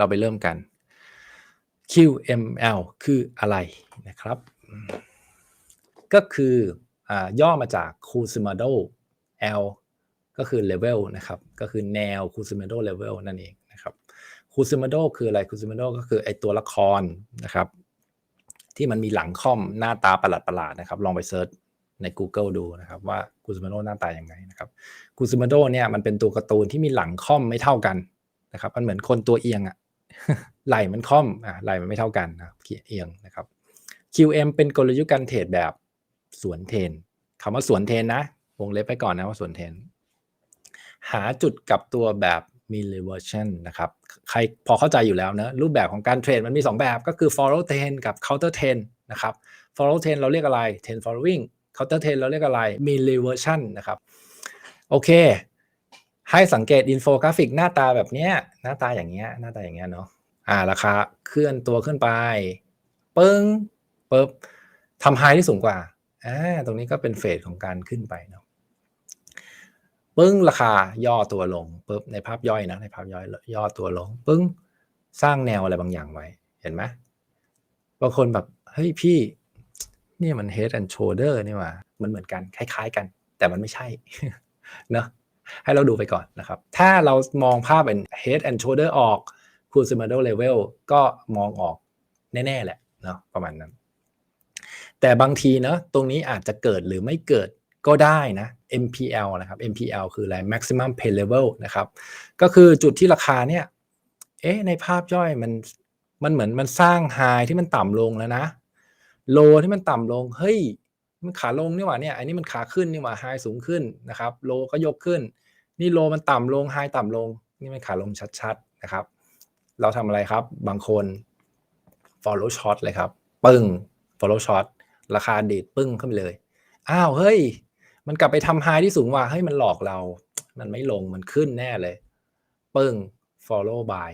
เราไปเริ่มกัน QML คืออะไรนะครับ ก็คืออย่อมาจาก Kusumodo L ก็คือ level นะครับ ก็คือแนว Kusumodo level นั่นเองนะครับ Kusumodo คืออะไร Kusumodo ก็คือไอตัวละครนะครับ ที่มันมีหลังค่อมหน้าตาประหลาดๆนะครับ ลองไปเซิร์ชใน Google ดูนะครับว่า Kusumodo หน้าตาอย่างไงนะครับ Kusumodo เนี่ยมันเป็นตัวการ์ตูนที่มีหลังค่อมไม่เท่ากันนะครับ มันเหมือนคนตัวเอียงอะ ไหลมันค่อมอะไหลมันไม่เท่ากันนะเอียงนะครับ QM เป็นกลยุทธ์การเทรดแบบสวนเทนคำว่าสวนเทนนะ วงเล็บไปก่อนนะว่าสวนเทน หาจุดกลับตัวแบบ m i l l i v e r s i o n นะครับ ใครพอเข้าใจอยู่แล้วนะรูปแบบของการเทรดมันมี 2 แบบก็คือ follow trend กับ counter trend นะครับ follow trend เราเรียกอะไร trend following counter trend เราเรียกอะไร m i l l i v e r s i o n นะครับ โอเค ให้สังเกตอินโฟกราฟิกหน้าตาแบบเนี้ย หน้าตาอย่างเงี้ย หน้าตาอย่างเงี้ยเนาะอ่าราคาเคลื่อนตัวขึ้นไปปึ้งปึ๊บทำไฮที่สูงกว่าอ่าตรงนี้ก็เป็นเฟสของการขึ้นไปเนาะปึ้งราคาย่อตัวลงปึ๊บในภาพย่อยนะในภาพย่อยย่อตัวลงปึ้งสร้างแนวอะไรบางอย่างไว้ เห็นไหมบางคนแบบเฮ้ยพี่นี่มัน head and shoulder นี่ว่ามันเหมือนกันคล้าย ๆ กัน แต่มันไม่ใช่เนาะ ให้เราดูไปก่อนนะครับ ถ้าเรามองภาพเป็น head and shoulder ออก c u s i m a d o level ก็มองออกแน่ ๆ แหละเนาะประมาณนั้น แต่บางทีเนาะตรงนี้อาจจะเกิดหรือไม่เกิดก็ได้นะ MPL นะครับ MPL คืออะไร maximum pay level นะครับ ก็คือจุดที่ราคาเนี่ย เอ๊ะ ในภาพย่อยมันมันเหมือนมันสร้างไฮที่มันต่ำลงแล้วนะ โลที่มันต่ำลง เฮ้ย มันขาลงนี่หว่าเนี่ยอันนี้มันขาขึ้นนี่หว่าไฮสูงขึ้นนะครับโลก็ยกขึ้น นี่โลมันต่ำลงไฮต่ำลง นี่มันขาลงชัดๆนะครับ เราทำอะไรครับบางคน follow short เลยครับ ปึ้ง follow short ราคาเดดปึ้งขึ้นไปเลย อ้าวเฮ้ย มันกลับไปทำไฮที่สูงว่าเฮ้ยมันหลอกเรา มันไม่ลงมันขึ้นแน่เลย ปึ้ง follow buy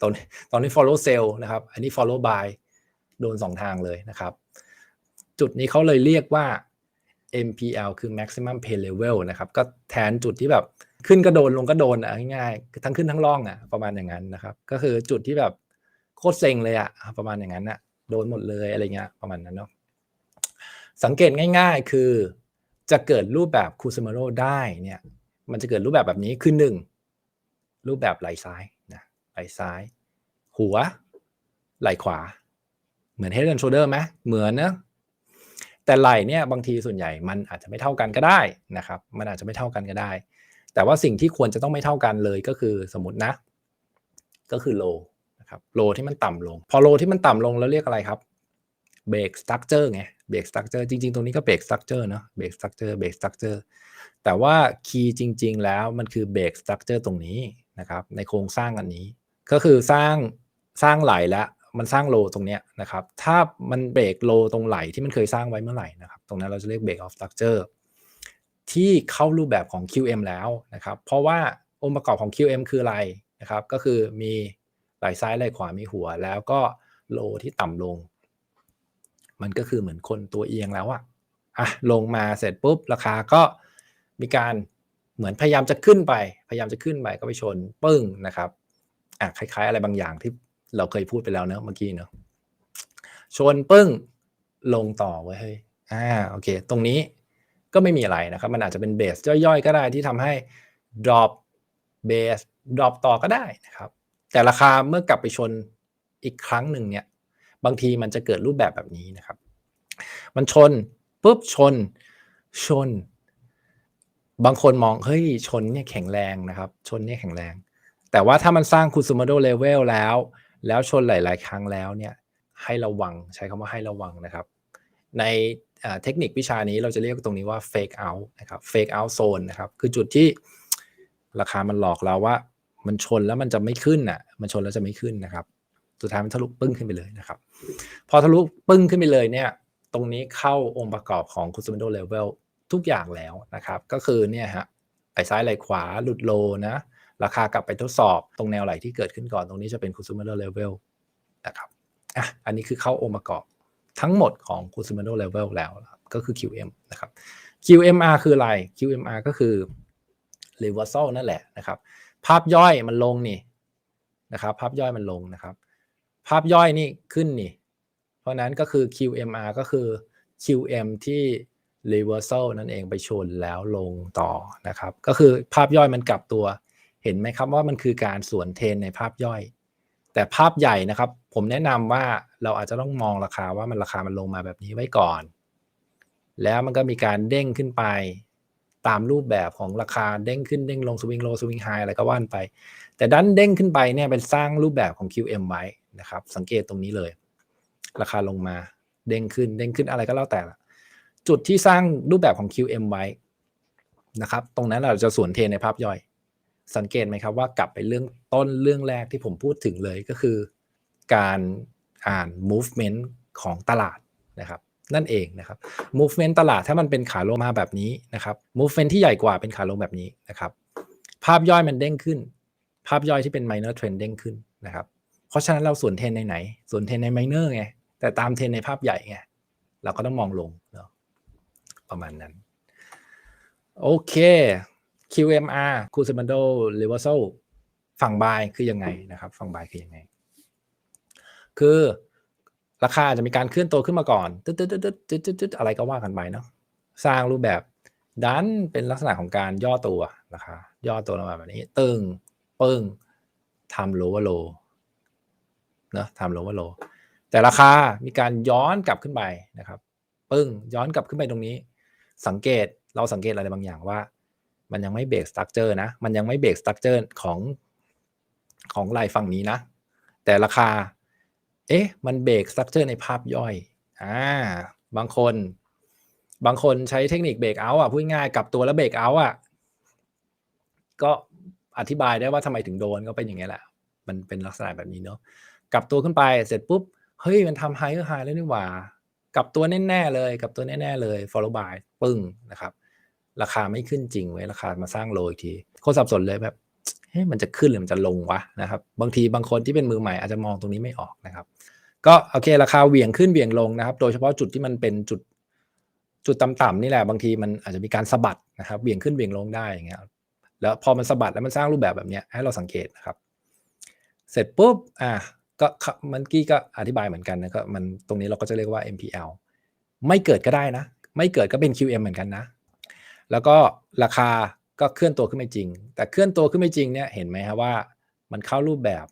ตอนตอนนี้ follow sell นะครับ อันนี้ follow buy โดนสองทางเลยนะครับ จุดนี้เขาเลยเรียกว่า MPL คือ maximum pay level นะครับ ก็แทนจุดที่แบบขึ้นก็โดนลงก็โดนอะง่ายๆทั้งขึ้นทั้งล่องอะประมาณอย่างนั้นนะครับ ก็คือจุดที่แบบโคตรเซ็งเลยอะประมาณอย่างนั้นอะโดนหมดเลยอะไรเงี้ยประมาณนั้นเนาะสังเกตง่ายๆคือจะเกิดรูปแบบคูซมาโรได้เนี่ยมันจะเกิดรูปแบบแบบนี้คือหนึ่งรูปแบบไหลซ้ายนะไหลซ้าย หัว ไหลขวา เหมือน head and shoulder ไหมเหมือนนะ แต่ไหลเนี่ยบางทีส่วนใหญ่มันอาจจะไม่เท่ากันก็ได้นะครับ มันอาจจะไม่เท่ากันก็ได้ แต่ว่าสิ่งที่ควรจะต้องไม่เท่ากันเลยก็คือสมมตินะ ก็คือโลนะครับโลที่มันต่ำลง พอโลที่มันต่ำลงแล้วเรียกอะไรครับเบรกสตั๊กเจอร์ไงเบรกสตั๊กเจอร์จริงๆ ตรงนี้ก็เบรกสตั๊กเจอร์เนาะเบรกสตั๊กเจอร์เบรกสตั๊กเจอร์แต่ว่าคีย์จริง ๆ แล้วมันคือเบรกสตั๊กเจอร์ตรงนี้นะครับในโครงสร้างอันนี้ ก็คือสร้างสร้างไหลแล้ว มันสร้างโลตรงเนี้ยนะครับ ถ้ามันเบรกโลตรงไหลที่มันเคยสร้างไว้เมื่อไหร่นะครับ ตรงนั้นเราจะเรียกเบรกออฟสตั๊กเจอร์ที่เข้ารูปแบบของ QM แล้วนะครับ เพราะว่าองค์ประกอบของ QM คืออะไรนะครับ ก็คือมีไหลซ้ายไหลขวามีหัว แล้วก็โลที่ต่ำลง มันก็คือเหมือนคนตัวเอียงแล้วอะอะลงมาเสร็จปุ๊บราคาก็มีการเหมือนพยายามจะขึ้นไป พยายามจะขึ้นไปก็ไปชนปึ้งนะครับอะคล้าย ๆ อะไรบางอย่างที่ เราเคยพูดไปแล้วเนอะเมื่อกี้เนอะชนปึ้งลงต่อไว้เฮ้ยอ่าโอเค ตรงนี้ก็ไม่มีอะไรนะครับ มันอาจจะเป็นเบสย่อยๆ ก็ได้ที่ทำให้ drop base drop ต่อก็ได้นะครับ แต่ราคาเมื่อกลับไปชนอีกครั้งหนึ่งเนี่ย บางทีมันจะเกิดรูปแบบแบบนี้นะครับ มันชนปุ๊บชน ชน บางคนมองเฮ้ยชนเนี่ยแข็งแรงนะครับ ชนเนี่ยแข็งแรง แต่ว่าถ้ามันสร้างคูซูมาโดเลเวลแล้ว แล้วชนหลาย ๆ ครั้งแล้วเนี่ยให้ระวังใช้คำว่าให้ระวังนะครับ ในเทคนิควิชานี้เราจะเรียกตรงนี้ว่า fake out นะครับ fake out zone นะครับคือจุดที่ราคามันหลอกเราว่า มันชนแล้วมันจะไม่ขึ้นอะมันชนแล้วจะไม่ขึ้นนะครับ สุดท้ายมันทะลุปึ้งขึ้นไปเลยนะครับ พอทะลุปึ้งขึ้นไปเลยเนี่ย ตรงนี้เข้าองค์ประกอบของ c u s u m a d o level ทุกอย่างแล้วนะครับ ก็คือเนี่ยฮะไหลซ้ายไหลขวาหลุดโลนะ ราคากลับไปทดสอบตรงแนวไหลที่เกิดขึ้นก่อนตรงนี้จะเป็น c u s u m a d o level นะครับอะอันนี้คือเข้าองค์ประกอบทั้งหมดของ c u s u m a d o level แล้วก็คือ QM นะครับ QMR คืออะไร QMR ก็คือ reversal นั่นแหละนะครับ ภาพย่อยมันลงนี่นะครับ ภาพย่อยมันลงนะครับ ภาพย่อยนี่ขึ้นนี่ เพราะนั้นก็คือ QMR ก็คือ QM ที่ reversal นั่นเองไปชนแล้วลงต่อนะครับ ก็คือภาพย่อยมันกลับตัว ห็นไหมครับว่ามันคือการสวนเทนในภาพย่อย แต่ภาพใหญ่นะครับ ผมแนะนำว่าเราอาจจะต้องมองราคาว่ามันราคามันลงมาแบบนี้ไว้ก่อน แล้วมันก็มีการเด้งขึ้นไปตามรูปแบบของราคาเด้งขึ้นเด้งลงสวิงโลสวิงไฮอะไรก็ว่านไป แต่ดันเด้งขึ้นไปเนี่ยเป็นสร้างรูปแบบของ QM ไว้นะครับ สังเกตตรงนี้เลย ราคาลงมาเด้งขึ้นเด้งขึ้นอะไรก็แล้วแต่ละจุดที่สร้างรูปแบบของ QM ไว้นะครับ ตรงนั้นเราจะสวนเทนในภาพย่อย สังเกตไหมครับว่ากลับไปเรื่องต้นเรื่องแรกที่ผมพูดถึงเลยก็คือ การอ่าน movement ของตลาดนะครับนั่นเองนะครับ movement ตลาดถ้ามันเป็นขาลงมาแบบนี้นะครับ movement ที่ใหญ่กว่าเป็นขาลงแบบนี้นะครับ ภาพย่อยมันเด้งขึ้น ภาพย่อยที่เป็น minor trend เด้งขึ้นนะครับ เพราะฉะนั้นเราส่วนเทรนในไหน ส่วนเทรนใน minor ไง แต่ตามเทรนในภาพใหญ่ไง เราก็ต้องมองลงเนาะประมาณนั้น โอเค QMR Kusimando Reversal ฝั่งบายคือยังไงนะครับ ฝั่งบายคือยังไง คือราคาจะมีการเคลื่อนตัวขึ้นมาก่อนตึ๊ดตึ๊ดตึ๊ดตึ๊ดตึ๊ดตึ๊ดอะไรก็ว่ากันไปเนาะสร้างรูปแบบดันเป็นลักษณะของการย่อตัวราคาย่อตัวลงมาแบบนี้ ตึงปึ้งทำโลว์โลเนาะทำโลว์โล แต่ราคามีการย้อนกลับขึ้นไปนะครับ ปึ้งย้อนกลับขึ้นไปตรงนี้ สังเกตเราสังเกตอะไรบางอย่างว่า มันยังไม่เบรกสตั๊กเจอร์นะ มันยังไม่เบรกสตั๊กเจอร์ของของลายฝั่งนี้นะ แต่ราคา เอ๊ะ มันเบรกสตั๊กเจอร์ในภาพย่อย อ่า บางคน บางคนใช้เทคนิคเบรกเอาอะพูดง่ายกลับตัวแล้วเบรกเอาอะ ก็อธิบายได้ว่าทำไมถึงโดนก็เป็นอย่างนี้แหละ มันเป็นลักษณะแบบนี้เนาะ กลับตัวขึ้นไป เสร็จปุ๊บ เฮ้ย มันทำไฮก็ไฮแล้วนี่หว่า กลับตัวแน่ๆเลย กลับตัวแน่ๆเลย follow by ปึ้งนะครับ ราคาไม่ขึ้นจริงไว้ราคามาสร้างโลอีกทีคนสับสนเลยแบบเฮ้ยมันจะขึ้นหรือมันจะลงวะนะครับบางทีบางคนที่เป็นมือใหม่อาจจะมองตรงนี้ไม่ออกนะครับ ก็โอเค ราคาเหวี่ยงขึ้นเหวี่ยงลงนะครับ โดยเฉพาะจุดที่มันเป็นจุดจุดต่ำๆนี่แหละบางทีมันอาจจะมีการสะบัดนะครับเหวี่ยงขึ้นเหวี่ยงลงได้อย่างเงี้ยแล้วพอมันสะบัดแล้วมันสร้างรูปแบบแบบเนี้ยให้เราสังเกตนะครับ เสร็จปุ๊บอะก็มันกี้ก็อธิบายเหมือนกันนะก็มันตรงนี้เราก็จะเรียกว่า MPL ไม่เกิดก็ได้นะ ไม่เกิดก็เป็น QM เหมือนกันนะ แล้วก็ราคาก็เคลื่อนตัวขึ้นไม่จริง แต่เคลื่อนตัวขึ้นไม่จริงเนี่ยเห็นไหมครับว่ามันเข้ารูปแบบ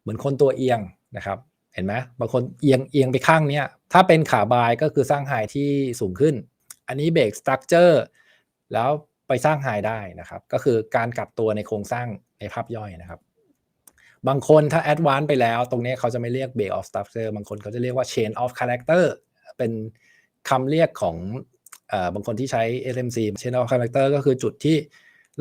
เหมือนคนตัวเอียงนะครับเห็นไหมบางคนเอียงเอียงไปข้างเนี้ยถ้าเป็นขาบายก็คือสร้างไฮที่สูงขึ้น อันนี้เบรกสตรัคเจอร์แล้วไปสร้างไฮได้นะครับ ก็คือการกลับตัวในโครงสร้างในภาพย่อยนะครับ บางคนถ้าแอดวานซ์ไปแล้ว ตรงนี้เขาจะไม่เรียก break of structure บางคนเขาจะเรียกว่า chain of character เป็นคำเรียกของ บางคนที่ใช้ SMC chain of character ก็คือจุดที่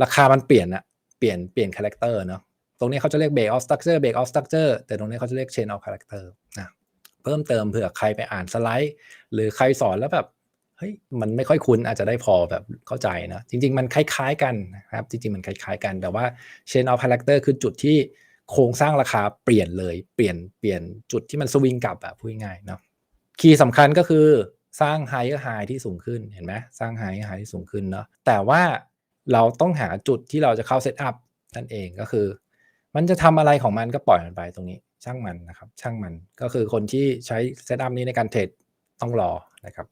ราคามันเปลี่ยนอะเปลี่ยนเปลี่ยน character เนาะตรงนี้เขาจะเรียก break of structure break of structure แต่ตรงนี้เขาจะเรียก chain of character นะเพิ่มเติมเผื่อใครไปอ่านสไลด์ หรือใครสอนแล้วแบบเฮ้ยมันไม่ค่อยคุ้นอาจจะได้พอแบบเข้าใจนะจริง ๆ มันคล้าย ๆ กันนะครับจริงๆมันคล้ายๆ กัน แต่ว่า chain of character คือจุดที่โครงสร้างราคาเปลี่ยนเลยเปลี่ยนเปลี่ยนจุดที่มันสวิงกลับอะพูดง่ายเนาะคีย์สำคัญก็คือ สร้างไฮก็ไฮที่สูงขึ้นเห็นไหมสร้างไฮก็ไฮที่สูงขึ้นเนาะแต่ว่าเราต้องหาจุดที่เราจะเข้าเซตอัพนั่นเองก็คือ มันจะทำอะไรของมันก็ปล่อยมันไปตรงนี้ช่างมันนะครับ ช่างมันก็คือคนที่ใช้เซตอัพนี้ในการเทรดต้องรอนะครับ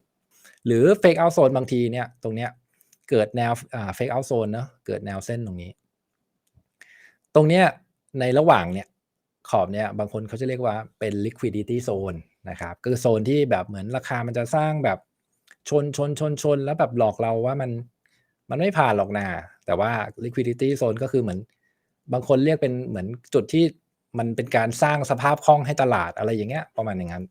หรือเฟกเอาโซนบางทีเนี่ยตรงเนี้ยเกิดแนวอ่าเฟกเอาโซนเนาะเกิดแนวเส้นตรงนี้ ตรงเนี้ยในระหว่างเนี่ย ขอบเนี่ยบางคนเขาจะเรียกว่าเป็น liquidity zone นะครับคือโซนที่แบบเหมือนราคามันจะสร้างแบบชนชนชนชนแล้วแบบหลอกเราว่ามันมันไม่ผ่านหรอกนาแต่ว่า liquidity zone ก็คือเหมือน บางคนเรียกเป็นเหมือนจุดที่มันเป็นการสร้างสภาพคล่องให้ตลาดอะไรอย่างเงี้ยประมาณอย่างนั้น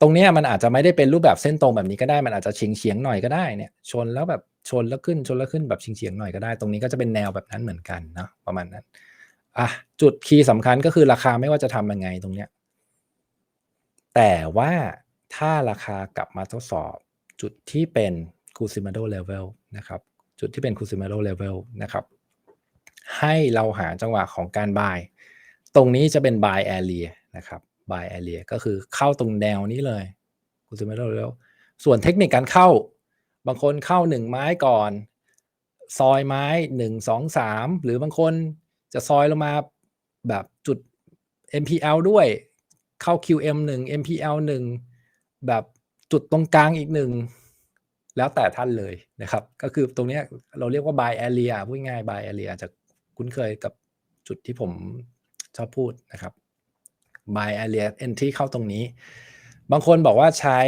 ตรงนี้มันอาจจะไม่ได้เป็นรูปแบบเส้นตรงแบบนี้ก็ได้ มันอาจจะเฉียงเฉียงหน่อยก็ได้เนี่ย ชนแล้วแบบชนแล้วขึ้นชนแล้วขึ้นแบบเฉียงเฉียงหน่อยก็ได้ ตรงนี้ก็จะเป็นแนวแบบนั้นเหมือนกันเนาะประมาณนั้น อะจุดคีย์สำคัญก็คือราคาไม่ว่าจะทำยังไงตรงเนี้ย แต่ว่าถ้าราคากลับมาทดสอบ จุดที่เป็น Kusimado level นะครับ จุดที่เป็น Kusimado level นะครับ ให้เราหาจังหวะของการ buy ตรงนี้จะเป็น buy area นะครับ buy area ก็คือเข้าตรงแนวนี้เลย Kusimado level ส่วนเทคนิคการเข้า บางคนเข้าหนึ่งไม้ก่อน ซอยไม้หนึ่งสองสามหรือบางคน จะซอยลงมาแบบจุด MPL ด้วยเข้า QM 1 MPL 1 แบบจุดตรงกลางอีกหนึ่งแล้วแต่ท่านเลยนะครับ ก็คือตรงนี้เราเรียกว่า buy area พูดง่าย buy area จะคุ้นเคยกับจุดที่ผมชอบพูดนะครับ buy area entry เข้าตรงนี้ บางคนบอกว่าใช้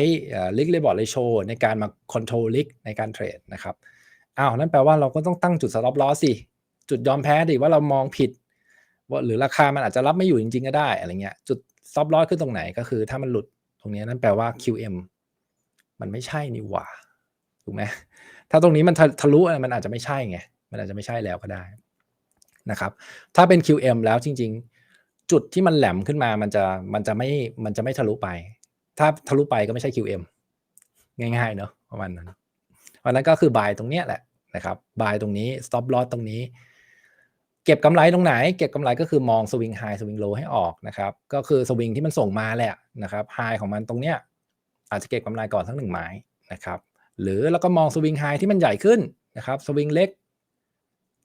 lick reward ratio ในการมา control lick ในการเทรดนะครับอ้าวนั่นแปลว่าเราก็ต้องตั้งจุด stop loss สิ จุดยอมแพ้ดิว่าเรามองผิดว่าหรือราคามันอาจจะรับไม่อยู่จริงๆก็ได้อะไรเงี้ย จุด stop loss ขึ้นตรงไหนก็คือ ถ้ามันหลุดตรงนี้นั่นแปลว่า QM มันไม่ใช่นี่หว่าถูกไหมถ้าตรงนี้มันทะทะลุมันอาจจะไม่ใช่ไงมันอาจจะไม่ใช่แล้วก็ได้นะครับ ถ้าเป็น QM แล้วจริง ๆ จุดที่มันแหลมขึ้นมามันจะมันจะไม่มันจะไม่ทะลุไป ถ้าทะลุไปก็ไม่ใช่ QM ง่ายๆเนอะประมาณนั้นวันนั้นก็คือ buy ตรงเนี้ยแหละนะครับ buy ตรงนี้ stop loss ตรงนี้ เก็บกำไรตรงไหน เก็บกำไรก็คือมอง swing high swing low ให้ออกนะครับ ก็คือสวิงที่มันส่งมาแหละนะครับ high ของมันตรงเนี้ยอาจจะเก็บกำไรก่อนทั้งหนึ่งไม้นะครับหรือแล้วก็มองสวิงไฮที่มันใหญ่ขึ้นนะครับสวิงเล็ก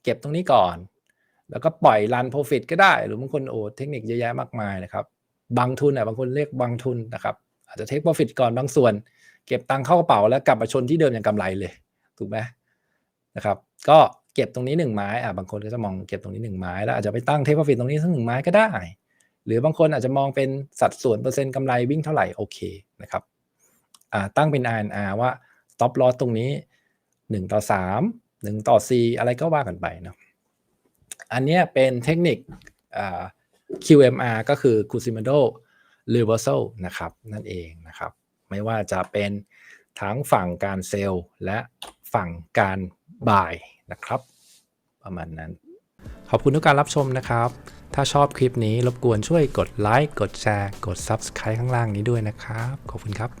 เก็บตรงนี้ก่อน แล้วก็ปล่อยรันโปรฟิตก็ได้ หรือบางคนโอ้เทคนิคเยอะแยะมากมายนะครับบางทุนอะบางคนเรียกบางทุนนะครับอาจจะเทคโปรฟิตก่อนบางส่วน เก็บตังค์เข้ากระเป๋าแล้วกลับมาชนที่เดิมอย่างกำไรเลย ถูกไหมนะครับ ก็ เก็บตรงนี้หนึ่งไม้อะบางคนก็จะมองเก็บตรงนี้หนึ่งไม้แล้วอาจจะไปตั้งเทปรฟิตตรงนี้สักหนึ่งไม้ก็ได้ หรือบางคนอาจจะมองเป็นสัดส่วนเปอร์เซ็นต์กำไรวิ่งเท่าไหร่โอเคนะครับอ่าตั้งเป็น R&R ว่า stop loss ตรงนี้ 1 ต่อ 3 1 ต่อ 4 อะไรก็ว่ากันไปเนาะอันนี้เป็นเทคนิคอ่า QMR ก็คือ Kusimado Reversal นะครับนั่นเองนะครับ ไม่ว่าจะเป็นทั้งฝั่งการเซลล์และฝั่งการบาย นะครับ ประมาณนั้น ขอบคุณทุกการรับชมนะครับ ถ้าชอบคลิปนี้รบกวนช่วยกดไลค์กดแชร์ กด Subscribe ข้างล่างนี้ด้วยนะครับ ขอบคุณครับ